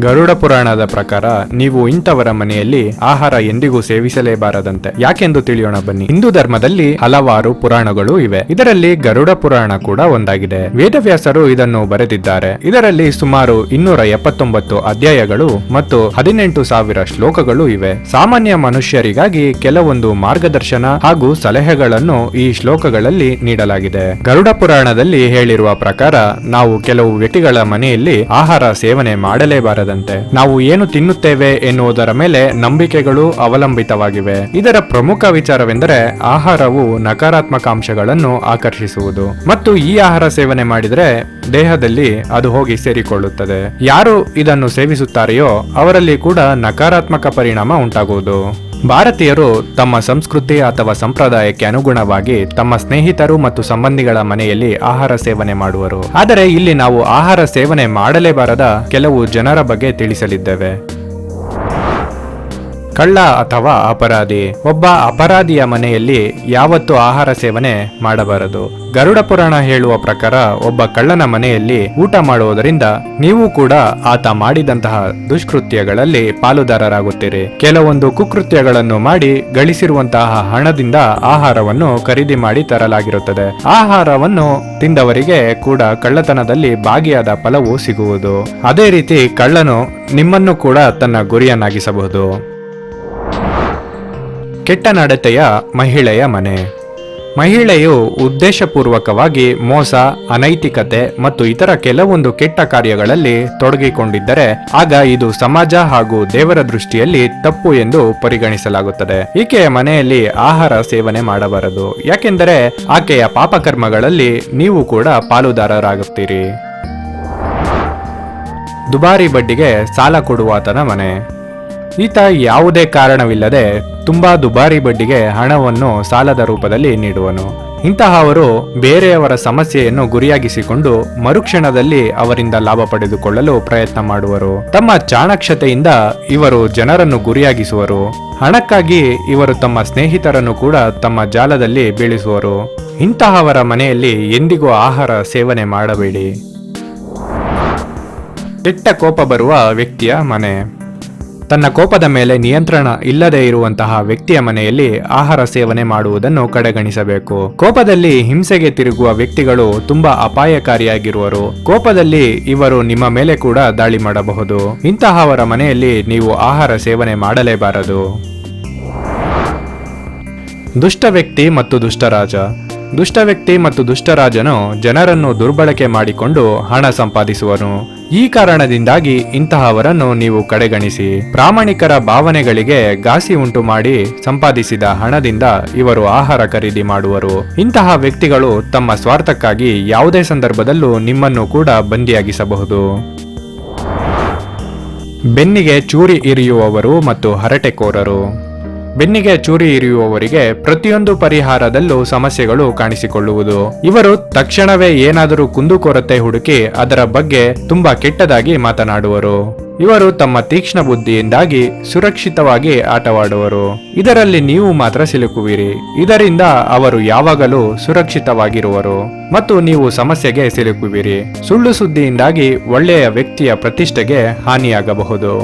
ಗರುಡ ಪುರಾಣದ ಪ್ರಕಾರ ನೀವು ಇಂಥವರ ಮನೆಯಲ್ಲಿ ಆಹಾರ ಎಂದಿಗೂ ಸೇವಿಸಲೇಬಾರದಂತೆ. ಯಾಕೆಂದು ತಿಳಿಯೋಣ ಬನ್ನಿ. ಹಿಂದೂ ಧರ್ಮದಲ್ಲಿ ಹಲವಾರು ಪುರಾಣಗಳು ಇವೆ. ಇದರಲ್ಲಿ ಗರುಡ ಪುರಾಣ ಕೂಡ ಒಂದಾಗಿದೆ. ವೇದವ್ಯಾಸರು ಇದನ್ನು ಬರೆದಿದ್ದಾರೆ. ಇದರಲ್ಲಿ ಸುಮಾರು ಇನ್ನೂರ ಎಪ್ಪತ್ತೊಂಬತ್ತು ಅಧ್ಯಾಯಗಳು ಮತ್ತು ಹದಿನೆಂಟು ಸಾವಿರ ಶ್ಲೋಕಗಳು ಇವೆ. ಸಾಮಾನ್ಯ ಮನುಷ್ಯರಿಗಾಗಿ ಕೆಲವೊಂದು ಮಾರ್ಗದರ್ಶನ ಹಾಗೂ ಸಲಹೆಗಳನ್ನು ಈ ಶ್ಲೋಕಗಳಲ್ಲಿ ನೀಡಲಾಗಿದೆ. ಗರುಡ ಪುರಾಣದಲ್ಲಿ ಹೇಳಿರುವ ಪ್ರಕಾರ ನಾವು ಕೆಲವು ವ್ಯಕ್ತಿಗಳ ಮನೆಯಲ್ಲಿ ಆಹಾರ ಸೇವನೆ ಮಾಡಲೇಬಾರದಂತೆ ನಾವು ಏನು ತಿನ್ನುತ್ತೇವೆ ಎನ್ನುವುದರ ಮೇಲೆ ನಂಬಿಕೆಗಳು ಅವಲಂಬಿತವಾಗಿವೆ. ಇದರ ಪ್ರಮುಖ ವಿಚಾರವೆಂದರೆ ಆಹಾರವು ನಕಾರಾತ್ಮಕ ಅಂಶಗಳನ್ನು ಆಕರ್ಷಿಸುವುದು. ಮತ್ತು ಈ ಆಹಾರ ಸೇವನೆ ಮಾಡಿದರೆ ದೇಹದಲ್ಲಿ ಅದು ಹೋಗಿ ಸೇರಿಕೊಳ್ಳುತ್ತದೆ. ಯಾರು ಇದನ್ನು ಸೇವಿಸುತ್ತಾರೆಯೋ ಅವರಲ್ಲಿ ಕೂಡ ನಕಾರಾತ್ಮಕ ಪರಿಣಾಮ ಉಂಟಾಗುವುದು. ಭಾರತೀಯರು ತಮ್ಮ ಸಂಸ್ಕೃತಿ ಅಥವಾ ಸಂಪ್ರದಾಯಕ್ಕೆ ಅನುಗುಣವಾಗಿ ತಮ್ಮ ಸ್ನೇಹಿತರು ಮತ್ತು ಸಂಬಂಧಿಗಳ ಮನೆಯಲ್ಲಿ ಆಹಾರ ಸೇವನೆ ಮಾಡುವರು. ಆದರೆ ಇಲ್ಲಿ ನಾವು ಆಹಾರ ಸೇವನೆ ಮಾಡಲೇಬಾರದ ಕೆಲವು ಜನರ ಬಗ್ಗೆ ತಿಳಿಸಲಿದ್ದೇವೆ. ಕಳ್ಳ ಅಥವಾ ಅಪರಾಧಿ. ಒಬ್ಬ ಅಪರಾಧಿಯ ಮನೆಯಲ್ಲಿ ಯಾವತ್ತು ಆಹಾರ ಸೇವನೆ ಮಾಡಬಾರದು. ಗರುಡ ಪುರಾಣ ಹೇಳುವ ಪ್ರಕಾರ ಒಬ್ಬ ಕಳ್ಳನ ಮನೆಯಲ್ಲಿ ಊಟ ಮಾಡುವುದರಿಂದ ನೀವು ಕೂಡ ಆತ ಮಾಡಿದಂತಹ ದುಷ್ಕೃತ್ಯಗಳಲ್ಲಿ ಪಾಲುದಾರರಾಗುತ್ತೀರಿ. ಕೆಲವೊಂದು ಕುಕೃತ್ಯಗಳನ್ನು ಮಾಡಿ ಗಳಿಸಿರುವಂತಹ ಹಣದಿಂದ ಆಹಾರವನ್ನು ಖರೀದಿ ಮಾಡಿ ತರಲಾಗಿರುತ್ತದೆ. ಆಹಾರವನ್ನು ತಿಂದವರಿಗೆ ಕೂಡ ಕಳ್ಳತನದಲ್ಲಿ ಭಾಗಿಯಾದ ಫಲವು ಸಿಗುವುದು. ಅದೇ ರೀತಿ ಕಳ್ಳನು ನಿಮ್ಮನ್ನು ಕೂಡ ತನ್ನ ಗುರಿಯನ್ನಾಗಿಸಬಹುದು. ಕೆಟ್ಟ ನಡತೆಯ ಮಹಿಳೆಯ ಮನೆ. ಮಹಿಳೆಯು ಉದ್ದೇಶಪೂರ್ವಕವಾಗಿ ಮೋಸ, ಅನೈತಿಕತೆ ಮತ್ತು ಇತರ ಕೆಲವೊಂದು ಕೆಟ್ಟ ಕಾರ್ಯಗಳಲ್ಲಿ ತೊಡಗಿಕೊಂಡಿದ್ದರೆ, ಆಗ ಇದು ಸಮಾಜ ಹಾಗೂ ದೇವರ ದೃಷ್ಟಿಯಲ್ಲಿ ತಪ್ಪು ಎಂದು ಪರಿಗಣಿಸಲಾಗುತ್ತದೆ. ಈಕೆಯ ಮನೆಯಲ್ಲಿ ಆಹಾರ ಸೇವನೆ ಮಾಡಬಾರದು, ಯಾಕೆಂದರೆ ಆಕೆಯ ಪಾಪಕರ್ಮಗಳಲ್ಲಿ ನೀವು ಕೂಡ ಪಾಲುದಾರರಾಗುತ್ತೀರಿ. ದುಬಾರಿ ಬಡ್ಡಿಗೆ ಸಾಲ ಕೊಡುವಾತನ ಮನೆ. ಈತ ಯಾವುದೇ ಕಾರಣವಿಲ್ಲದೆ ತುಂಬಾ ದುಬಾರಿ ಬಡ್ಡಿಗೆ ಹಣವನ್ನು ಸಾಲದ ರೂಪದಲ್ಲಿ ನೀಡುವನು. ಇಂತಹವರು ಬೇರೆಯವರ ಸಮಸ್ಯೆಯನ್ನು ಗುರಿಯಾಗಿಸಿಕೊಂಡು ಮರುಕ್ಷಣದಲ್ಲಿ ಅವರಿಂದ ಲಾಭ ಪಡೆದುಕೊಳ್ಳಲು ಪ್ರಯತ್ನ ಮಾಡುವರು. ತಮ್ಮ ಚಾಣಕ್ಷತೆಯಿಂದ ಇವರು ಜನರನ್ನು ಗುರಿಯಾಗಿಸುವರು. ಹಣಕ್ಕಾಗಿ ಇವರು ತಮ್ಮ ಸ್ನೇಹಿತರನ್ನು ಕೂಡ ತಮ್ಮ ಜಾಲದಲ್ಲಿ ಬೀಳಿಸುವರು. ಇಂತಹವರ ಮನೆಯಲ್ಲಿ ಎಂದಿಗೂ ಆಹಾರ ಸೇವನೆ ಮಾಡಬೇಡಿ. ಕೆಟ್ಟ ಕೋಪ ಬರುವ ವ್ಯಕ್ತಿಯ ಮನೆ. ತನ್ನ ಕೋಪದ ಮೇಲೆ ನಿಯಂತ್ರಣ ಇಲ್ಲದೆ ಇರುವಂತಹ ವ್ಯಕ್ತಿಯ ಮನೆಯಲ್ಲಿ ಆಹಾರ ಸೇವನೆ ಮಾಡುವುದನ್ನು ಕಡೆಗಣಿಸಬೇಕು. ಕೋಪದಲ್ಲಿ ಹಿಂಸೆಗೆ ತಿರುಗುವ ವ್ಯಕ್ತಿಗಳು ತುಂಬಾ ಅಪಾಯಕಾರಿಯಾಗಿರುವರು. ಕೋಪದಲ್ಲಿ ಇವರು ನಿಮ್ಮ ಮೇಲೆ ಕೂಡ ದಾಳಿ ಮಾಡಬಹುದು. ಇಂತಹವರ ಮನೆಯಲ್ಲಿ ನೀವು ಆಹಾರ ಸೇವನೆ ಮಾಡಲೇಬಾರದು. ದುಷ್ಟ ವ್ಯಕ್ತಿ ಮತ್ತು ದುಷ್ಟರಾಜ ದುಷ್ಟ ವ್ಯಕ್ತಿ ಮತ್ತು ದುಷ್ಟರಾಜನು ಜನರನ್ನು ದುರ್ಬಳಕೆ ಮಾಡಿಕೊಂಡು ಹಣ ಸಂಪಾದಿಸುವನು. ಈ ಕಾರಣದಿಂದಾಗಿ ಇಂತಹವರನ್ನು ನೀವು ಕಡೆಗಣಿಸಿ. ಪ್ರಾಮಾಣಿಕರ ಭಾವನೆಗಳಿಗೆ ಘಾಸಿ ಉಂಟು ಮಾಡಿ ಸಂಪಾದಿಸಿದ ಹಣದಿಂದ ಇವರು ಆಹಾರ ಖರೀದಿ ಮಾಡುವರು. ಇಂತಹ ವ್ಯಕ್ತಿಗಳು ತಮ್ಮ ಸ್ವಾರ್ಥಕ್ಕಾಗಿ ಯಾವುದೇ ಸಂದರ್ಭದಲ್ಲೂ ನಿಮ್ಮನ್ನು ಕೂಡ ಬಂದಿಯಾಗಿಸಬಹುದು. ಬೆನ್ನಿಗೆ ಚೂರಿ ಇರಿಯುವವರು ಮತ್ತು ಹರಟೆಕೋರರು. ಬೆನ್ನಿಗೆ ಚೂರಿ ಇರಿಯುವವರಿಗೆ ಪ್ರತಿಯೊಂದು ಪರಿಹಾರದಲ್ಲೂ ಸಮಸ್ಯೆಗಳು ಕಾಣಿಸಿಕೊಳ್ಳುವುದು. ಇವರು ತಕ್ಷಣವೇ ಏನಾದರೂ ಕುಂದುಕೊರತೆ ಹುಡುಕಿ ಅದರ ಬಗ್ಗೆ ತುಂಬಾ ಕೆಟ್ಟದಾಗಿ ಮಾತನಾಡುವರು. ಇವರು ತಮ್ಮ ತೀಕ್ಷ್ಣ ಬುದ್ಧಿಯಿಂದಾಗಿ ಸುರಕ್ಷಿತವಾಗಿ ಆಟವಾಡುವರು. ಇದರಲ್ಲಿ ನೀವು ಮಾತ್ರ ಸಿಲುಕುವಿರಿ. ಇದರಿಂದ ಅವರು ಯಾವಾಗಲೂ ಸುರಕ್ಷಿತವಾಗಿರುವರು. ಮತ್ತು ನೀವು ಸಮಸ್ಯೆಗೆ ಸಿಲುಕುವಿರಿ. ಸುಳ್ಳು ಸುದ್ದಿಯಿಂದಾಗಿ ಒಳ್ಳೆಯ ವ್ಯಕ್ತಿಯ ಪ್ರತಿಷ್ಠೆಗೆ ಹಾನಿಯಾಗಬಹುದು.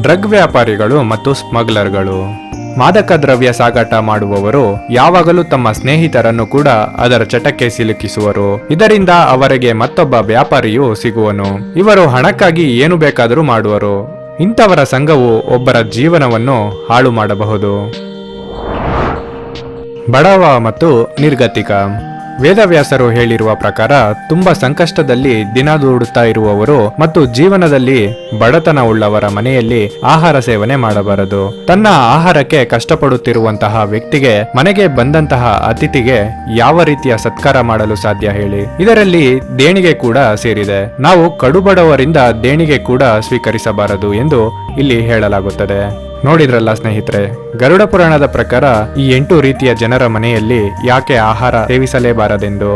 ಡ್ರಗ್ ವ್ಯಾಪಾರಿಗಳು ಮತ್ತು ಸ್ಮಗ್ಲರ್ಗಳು. ಮಾದಕ ದ್ರವ್ಯ ಸಾಗಾಟ ಮಾಡುವವರು ಯಾವಾಗಲೂ ತಮ್ಮ ಸ್ನೇಹಿತರನ್ನು ಕೂಡ ಅದರ ಚಟಕ್ಕೆ ಸಿಲುಕಿಸುವರು. ಇದರಿಂದ ಅವರಿಗೆ ಮತ್ತೊಬ್ಬ ವ್ಯಾಪಾರಿಯು ಸಿಗುವನು. ಇವರು ಹಣಕ್ಕಾಗಿ ಏನು ಬೇಕಾದರೂ ಮಾಡುವರು. ಇಂಥವರ ಸಂಘವು ಒಬ್ಬರ ಜೀವನವನ್ನು ಹಾಳು ಮಾಡಬಹುದು. ಬಡವ ಮತ್ತು ನಿರ್ಗತಿಕ. ವೇದವ್ಯಾಸರು ಹೇಳಿರುವ ಪ್ರಕಾರ ತುಂಬಾ ಸಂಕಷ್ಟದಲ್ಲಿ ದಿನ ದೂಡುತ್ತಾ ಇರುವವರು ಮತ್ತು ಜೀವನದಲ್ಲಿ ಬಡತನ ಉಳ್ಳವರ ಮನೆಯಲ್ಲಿ ಆಹಾರ ಸೇವನೆ ಮಾಡಬಾರದು. ತನ್ನ ಆಹಾರಕ್ಕೆ ಕಷ್ಟಪಡುತ್ತಿರುವಂತಹ ವ್ಯಕ್ತಿಗೆ ಮನೆಗೆ ಬಂದಂತಹ ಅತಿಥಿಗೆ ಯಾವ ರೀತಿಯ ಸತ್ಕಾರ ಮಾಡಲು ಸಾಧ್ಯ ಹೇಳಿ. ಇದರಲ್ಲಿ ದೇಣಿಗೆ ಕೂಡ ಸೇರಿದೆ. ನಾವು ಕಡುಬಡವರಿಂದ ದೇಣಿಗೆ ಕೂಡ ಸ್ವೀಕರಿಸಬಾರದು ಎಂದು ಇಲ್ಲಿ ಹೇಳಲಾಗುತ್ತದೆ. ನೋಡಿದ್ರಲ್ಲ ಸ್ನೇಹಿತರೆ, ಗರುಡ ಪುರಾಣದ ಪ್ರಕಾರ ಈ ಎಂಟು ರೀತಿಯ ಜನರ ಮನೆಯಲ್ಲಿ ಯಾಕೆ ಆಹಾರ ಸೇವಿಸಲೇಬಾರದೆಂದು?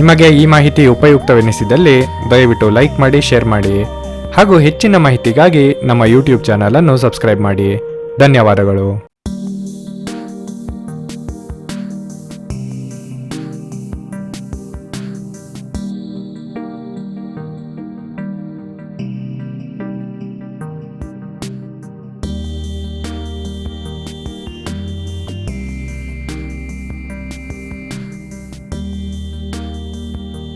ನಿಮಗೆ ಈ ಮಾಹಿತಿ ಉಪಯುಕ್ತವೆನಿಸಿದಲ್ಲಿ ದಯವಿಟ್ಟು ಲೈಕ್ ಮಾಡಿ, ಶೇರ್ ಮಾಡಿ, ಹಾಗೂ ಹೆಚ್ಚಿನ ಮಾಹಿತಿಗಾಗಿ ನಮ್ಮ ಯೂಟ್ಯೂಬ್ ಚಾನಲನ್ನು ಸಬ್ಸ್ಕ್ರೈಬ್ ಮಾಡಿ. ಧನ್ಯವಾದಗಳು.